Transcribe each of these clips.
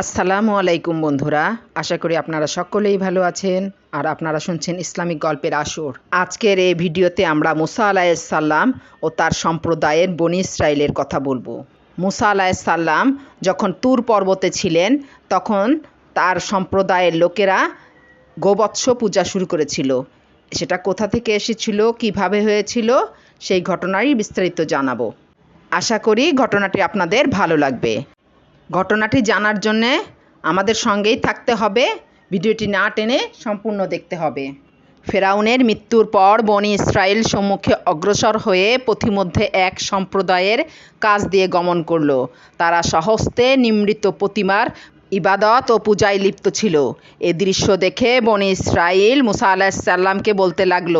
আসসালামু আলাইকুম বন্ধুরা, আশা করি আপনারা সকলেই ভালো আছেন আর আপনারা শুনছেন ইসলামিক গল্পের আসর। আজকের এই ভিডিওতে আমরা মুসা আলাইসাল্লাম ও তার সম্প্রদায়ের বনি ইসরায়েলের কথা বলব। মুসা আলাইসাল্লাম যখন তুর পর্বতে ছিলেন, তখন তার সম্প্রদায়ের লোকেরা গোবৎস পূজা শুরু করেছিল। সেটা কোথা থেকে এসেছিল, কীভাবে হয়েছিল, সেই ঘটনারই বিস্তারিত জানাব। আশা করি ঘটনাটি আপনাদের ভালো লাগবে। ঘটনাটি জানার জন্যে আমাদের সঙ্গেই থাকতে হবে। ভিডিওটি না টেনে সম্পূর্ণ দেখতে হবে। ফেরাউনের মৃত্যুর পর বনি ইসরায়েল সম্মুখে অগ্রসর হয়ে পথিমধ্যে এক সম্প্রদায়ের কাজ দিয়ে গমন করল। তারা সহস্তে নিমৃত প্রতিমার ইবাদত ও পূজায় লিপ্ত ছিল। এ দৃশ্য দেখে বনি ইসরায়েল মুসা আলাহিসাল্লামকে বলতে লাগল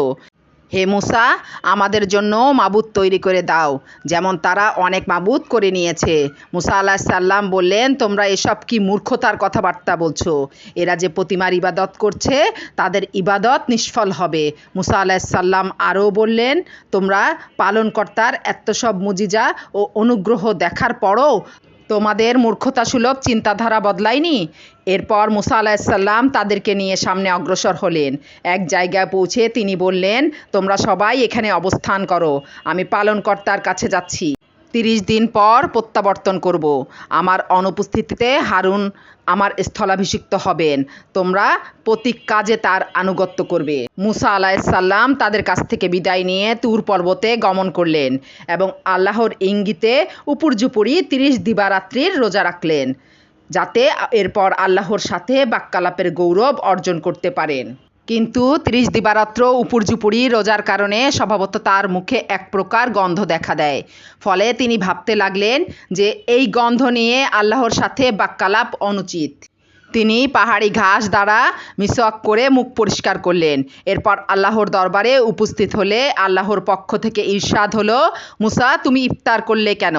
হে মুসা, আমাদের জন্য মাবুদ তৈরি করে দাও, যেমন তারা অনেক মাবুদ করে নিয়েছে। মুসা আল্লাহ সাল্লাম বললেন, তোমরা এসব কি মূর্খতার কথাবার্তা বলছো? এরা যে প্রতিমার ইবাদত করছে, তাদের ইবাদত নিষ্ফল হবে। মুসা আল্লাহ সাল্লাম আরও বললেন, তোমরা পালনকর্তার এত সব মুজিজা ও অনুগ্রহ দেখার পরও তোমাদের মূর্খতা সুলভ চিন্তাধারা বদলায়নি? এরপর মুসা আলাহিসাল্লাম তাদেরকে নিয়ে সামনে অগ্রসর হলেন। এক জায়গায় পৌঁছে তিনি বললেন, তোমরা সবাই এখানে অবস্থান করো। আমি পালনকর্তার কাছে যাচ্ছি। তিরিশ দিন পর প্রত্যাবর্তন করব। আমার অনুপস্থিতিতে হারুন আমার স্থলাভিষিক্ত হবেন। তোমরা প্রতীক কাজে তার আনুগত্য করবে। মুসা আলাহিসাল্লাম তাদের কাছ থেকে বিদায় নিয়ে তুর পর্বতে গমন করলেন এবং আল্লাহর ইঙ্গিতে উপর্যুপুরি তিরিশ দিবারাত্রির রোজা রাখলেন, যাতে এরপর আল্লাহর সাথে বাক্যালাপের গৌরব অর্জন করতে পারেন। কিন্তু ত্রিশ দিবারাত্র উপর্যুপুরি রোজার কারণে স্বভাবত তার মুখে এক প্রকার গন্ধ দেখা দেয়। ফলে তিনি ভাবতে লাগলেন যে এই গন্ধ নিয়ে আল্লাহর সাথে বাক্যালাপ অনুচিত। তিনি পাহাড়ি ঘাস দ্বারা মিসওয়াক করে মুখ পরিষ্কার করলেন। এরপর আল্লাহর দরবারে উপস্থিত হলে আল্লাহর পক্ষ থেকে ঈর্ষাদ হলো, মুসা, তুমি ইফতার করলে কেন?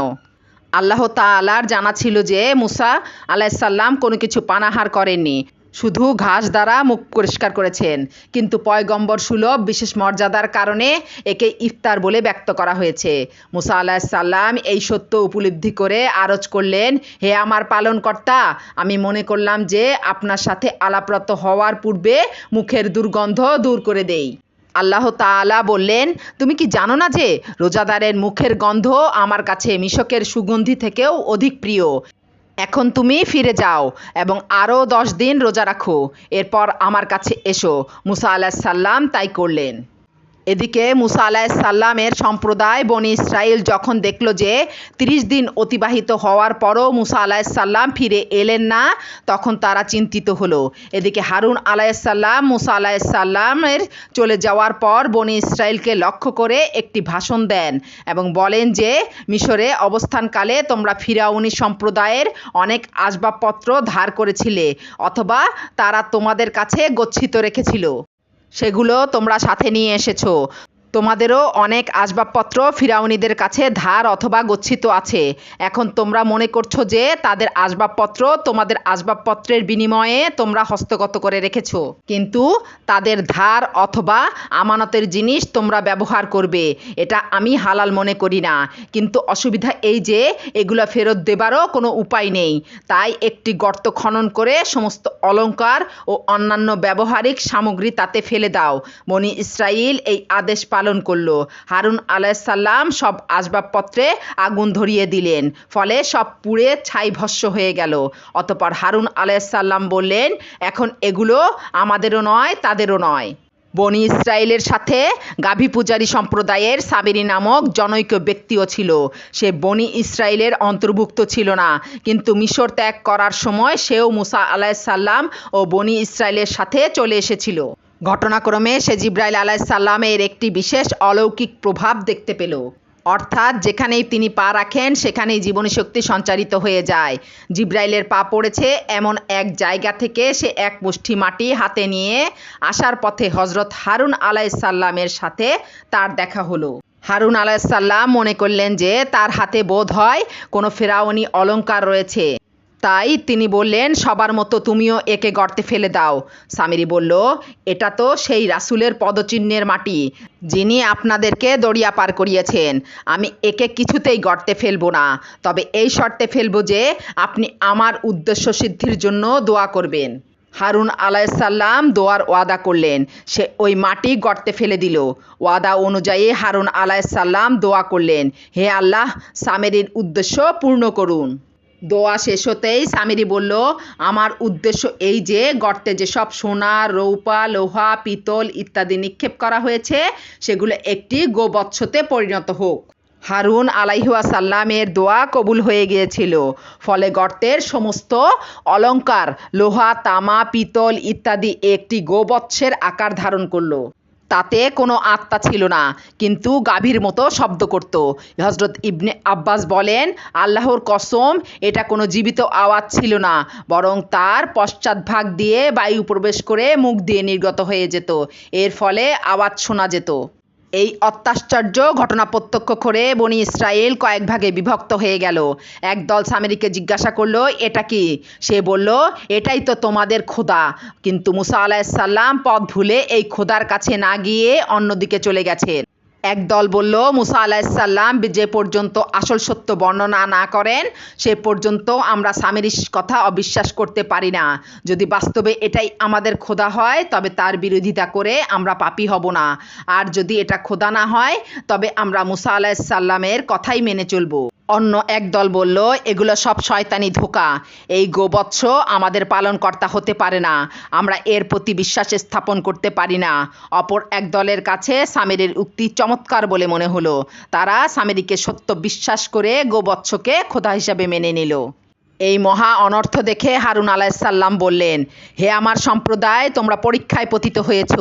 আল্লাহ তালার জানা ছিল যে মুসা আলাইসাল্লাম কোনো কিছু পানাহার করেননি। শুধু ঘাস দ্বারা মুখ পরিষ্কার করেছেন। কিন্তু পয়গম্বর সুলভ বিশেষ মর্যাদার কারণে একে ইফতার বলে ব্যক্ত করা হয়েছে। মুসা আলাহিসাল্লাম এই সত্য উপলব্ধি করে আরজ করলেন, হে আমার পালনকর্তা, আমি মনে করলাম যে আপনার সাথে আলাপরত হওয়ার পূর্বে মুখের দুর্গন্ধ দূর করে দেই। আল্লাহ তাআলা বললেন, তুমি কি জানো না যে রোজাদারের মুখের গন্ধ আমার কাছে মিশকের সুগন্ধি থেকেও অধিক প্রিয়? এখন তুমি ফিরে যাও এবং আরও দশ দিন রোজা রাখো। এরপর আমার কাছে এসো। মুসা আলাহ সাল্লাম তাই করলেন। এদিকে মুসা আলাহিসাল্লামের সম্প্রদায় বনি ইসরায়েল যখন দেখল যে তিরিশ দিন অতিবাহিত হওয়ার পরও মুসা আলাহিসাল্লাম ফিরে এলেন না, তখন তারা চিন্তিত হলো। এদিকে হারুন আলাহিসাল্লাম মুসা আলাহিসাল্লামের চলে যাওয়ার পর বনি ইসরায়েলকে লক্ষ্য করে একটি ভাষণ দেন এবং বলেন যে, মিশরে অবস্থানকালে তোমরা ফিরাউনি সম্প্রদায়ের অনেক আসবাবপত্র ধার করেছিলে, অথবা তারা তোমাদের কাছে গচ্ছিত রেখেছিল। সেগুলো তোমরা সাথে নিয়ে এসেছ। তোমাদেরও অনেক আসবাবপত্র ফিরাউনিদের কাছে ধার অথবা গচ্ছিত আছে। এখন তোমরা মনে করছ যে তাদের আসবাবপত্র তোমাদের আসবাবপত্রের বিনিময়ে তোমরা হস্তগত করে রেখেছ। কিন্তু তাদের ধার অথবা আমানতের জিনিস তোমরা ব্যবহার করবে। এটা আমি হালাল মনে করি না। কিন্তু অসুবিধা এই যে এগুলো ফেরত দেবারও কোনো উপায় নেই। তাই একটি গর্ত খনন করে সমস্ত অলঙ্কার ও অন্যান্য ব্যবহারিক সামগ্রী তাতে ফেলে দাও। বনি ইসরাইল এই আদেশ পালন করল। হারুন আলাইসাল্লাম সব আসবাবপত্রে আগুন ধরিয়ে দিলেন, ফলে সব পুড়ে ছাই ভস্য হয়ে গেল। অতপর হারুন আলাইসাল্লাম বললেন, এখন এগুলো আমাদেরও নয়, তাদেরও নয়। বনি ইসরায়েলের সাথে গাভী পূজারী সম্প্রদায়ের সাবেরি নামক জনৈক ব্যক্তিও ছিল। সে বনি ইসরায়েলের অন্তর্ভুক্ত ছিল না, কিন্তু মিশর ত্যাগ করার সময় সেও মুসা আলাইসাল্লাম ও বনি ইসরায়েলের সাথে চলে এসেছিল। ঘটনাক্রমে সে জিব্রাইল আলাইসাল্লামের একটি বিশেষ অলৌকিক প্রভাব দেখতে পেল। অর্থাৎ যেখানেই তিনি পা রাখেন, সেখানেই জীবনী শক্তি সঞ্চারিত হয়ে যায়। জিব্রাইলের পা পড়েছে এমন এক জায়গা থেকে সে এক মুষ্টি মাটি হাতে নিয়ে আসার পথে হজরত হারুন আলাইসাল্লামের সাথে তার দেখা হলো। হারুন আলাইসাল্লাম মনে করলেন যে তার হাতে বোধ হয় কোনো ফেরাউনি অলঙ্কার রয়েছে। তাই তিনি বললেন, সবার মতো তুমিও একে গর্তে ফেলে দাও। সামিরি বলল, এটা তো সেই রাসুলের পদচিহ্নের মাটি, যিনি আপনাদেরকে দড়িয়া পার করিয়েছেন। আমি একে কিছুতেই গর্তে ফেলব না। তবে এই শর্তে ফেলব যে, আপনি আমার উদ্দেশ্য সিদ্ধির জন্য দোয়া করবেন। হারুন আলাইসাল্লাম দোয়ার ওয়াদা করলেন। সে ওই মাটি গর্তে ফেলে দিল। ওয়াদা অনুযায়ী হারুন আলাইসাল্লাম দোয়া করলেন, হে আল্লাহ, সামেরির উদ্দেশ্য পূর্ণ করুন। দোয়া শেষ হতেই সামিরি বলল, আমার উদ্দেশ্য এই যে গর্তে যেসব সোনা, রৌপা, লোহা, পিতল ইত্যাদি নিক্ষেপ করা হয়েছে, সেগুলো একটি গোবৎসতে পরিণত হোক। হারুন আলাইহাসাল্লামের দোয়া কবুল হয়ে গিয়েছিল। ফলে গর্তের সমস্ত অলংকার লোহা, তামা, পিতল ইত্যাদি একটি গোবৎসের আকার ধারণ করল। তাতে কোনো আত্মা ছিল না, কিন্তু গাভীর মতো শব্দ করত। হজরত ইবনে আব্বাস বলেন, আল্লাহর কসম, এটা কোনো জীবিত আওয়াজ ছিল না, বরং তার পশ্চাৎভাগ দিয়ে বায়ু প্রবেশ করে মুখ দিয়ে নির্গত হয়ে যেত। এর ফলে আওয়াজ শোনা যেত। এই অত্যাশ্চর্য ঘটনা প্রত্যক্ষ করে বনি ইসরায়েল কয়েক ভাগে বিভক্ত হয়ে গেল। একদল সামেরিকে জিজ্ঞাসা করল, এটা কি? সে বলল, এটাই তো তোমাদের খোদা। কিন্তু মুসা আলাহিসাল্লাম পথ ভুলে এই খোদার কাছে না গিয়ে অন্যদিকে চলে গেছেন। একদল বলল, মুসা আলাহিসাল্লাম যে পর্যন্ত আসল সত্য বর্ণনা না করেন, সে পর্যন্ত আমরা স্বামীর কথা অবিশ্বাস করতে পারি না। যদি বাস্তবে এটাই আমাদের খোদা হয়, তবে তার বিরোধিতা করে আমরা পাপি হব না। আর যদি এটা খোদা না হয়, তবে আমরা মুসা আলাহিসাল্লামের কথাই মেনে চলবো। অন্য এক দল বলল, এগুলো সব শয়তানি ধোকা। এই গোবৎস আমাদের পালনকর্তা হতে পারে না। আমরা এর প্রতি বিশ্বাস স্থাপন করতে পারি না। অপর এক দলের কাছে স্বামীর উক্তি চমৎকার বলে মনে হলো। তারা সামেরিকে সত্য বিশ্বাস করে গোবৎসকে খোদা হিসাবে মেনে নিল। এই মহা অনর্থ দেখে হারুন আলাইসাল্লাম বললেন, হে আমার সম্প্রদায়, তোমরা পরীক্ষায় পতিত হয়েছ।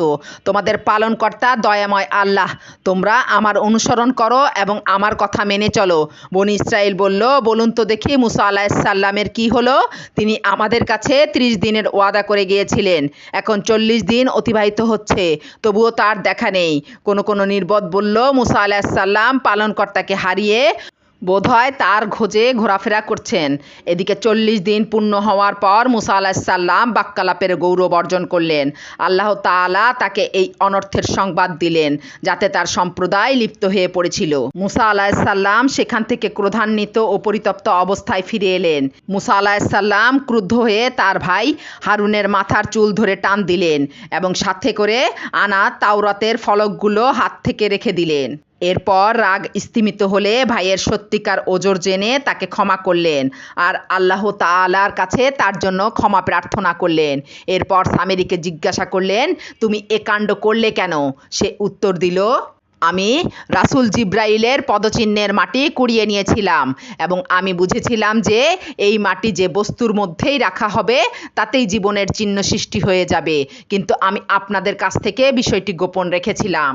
তোমাদের পালনকর্তা দয়াময় আল্লাহ। তোমরা আমার অনুসরণ করো এবং আমার কথা মেনে চলো। বনি ইসরায়েল বলল, বলুন তো দেখি মুসা আলাহিসাল্লামের কি হলো? তিনি আমাদের কাছে ত্রিশ দিনের ওয়াদা করে গিয়েছিলেন। এখন চল্লিশ দিন অতিবাহিত হচ্ছে, তবুও তার দেখা নেই। কোনো কোনো নির্বোধ বলল, মুসা আলাহিসাল্লাম পালনকর্তাকে হারিয়ে বোধহয় তার খোঁজে ঘোরাফেরা করছেন। এদিকে চল্লিশ দিন পূর্ণ হওয়ার পর মুসা আলাহিসাল্লাম বাক্যালাপের গৌরব অর্জন করলেন। আল্লাহ তাআলা তাকে এই অনর্থের সংবাদ দিলেন যাতে তার সম্প্রদায় লিপ্ত হয়ে পড়েছিল। মুসা আলাহিসাল্লাম সেখান থেকে ক্রোধান্বিত ও পরিতপ্ত অবস্থায় ফিরে এলেন। মুসা আলাহিসাল্লাম ক্রুদ্ধ হয়ে তার ভাই হারুনের মাথার চুল ধরে টান দিলেন এবং সাথে করে আনা তাওরাতের ফলকগুলো হাত থেকে রেখে দিলেন। এরপর রাগ স্তিমিত হলে ভাইয়ের সত্যিকার ওজোর জেনে তাকে ক্ষমা করলেন আর আল্লাহ তাআলার কাছে তার জন্য ক্ষমা প্রার্থনা করলেন। এরপর সামেরিকে জিজ্ঞাসা করলেন, তুমি এ কাণ্ড করলে কেন? সে উত্তর দিল, আমি রাসুল জিব্রাইলের পদচিহ্নের মাটি কুড়িয়ে নিয়েছিলাম এবং আমি বুঝেছিলাম যে এই মাটি যে বস্তুর মধ্যেই রাখা হবে, তাতেই জীবনের চিহ্ন সৃষ্টি হয়ে যাবে। কিন্তু আমি আপনাদের কাছ থেকে বিষয়টি গোপন রেখেছিলাম।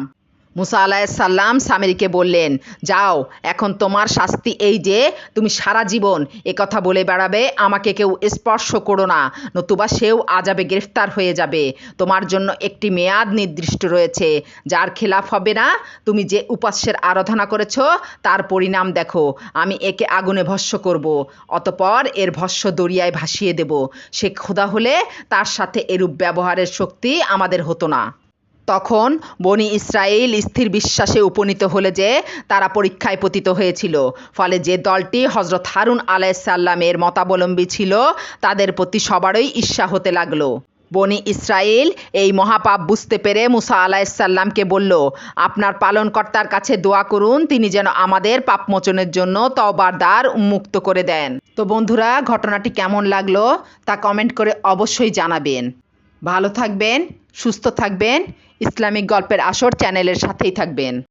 মুসা আলাহিসাল্লাম সামেরিকে বললেন, যাও, এখন তোমার শাস্তি এই যে, তুমি সারা জীবন এ কথা বলে বেড়াবে, আমাকে কেউ স্পর্শ করো না, নতুবা সেও আজাবে গ্রেফতার হয়ে যাবে। তোমার জন্য একটি মেয়াদ নির্দিষ্ট রয়েছে, যার খেলাফ হবে না। তুমি যে উপাস্যের আরাধনা করেছ, তার পরিণাম দেখো, আমি একে আগুনে ভস্য করব। অতপর এর ভস্য দরিয়ায় ভাসিয়ে দেব। সে খোদা হলে তার সাথে এরূপ ব্যবহারের শক্তি আমাদের হতো না। তখন বনি ইসরায়েল স্থির বিশ্বাসে উপনীত হলে যে তারা পরীক্ষায় পতিত হয়েছিল। ফলে যে দলটি হজরত হারুন আলাইসাল্লামের মতাবলম্বী ছিল, তাদের প্রতি সবারই ঈর্ষা হতে লাগল। বনি ইসরায়েল এই মহাপাপ বুঝতে পেরে মুসা আলাইসাল্লামকে বলল, আপনার পালনকর্তার কাছে দোয়া করুন, তিনি যেন আমাদের পাপমোচনের জন্য তবার দ্বার উন্মুক্ত করে দেন। তো বন্ধুরা, ঘটনাটি কেমন লাগল তা কমেন্ট করে অবশ্যই জানাবেন। ভালো থাকবেন সুস্থ থাকবেন। ইসলামিক গল্পের আসর চ্যানেলের সাথেই থাকবেন।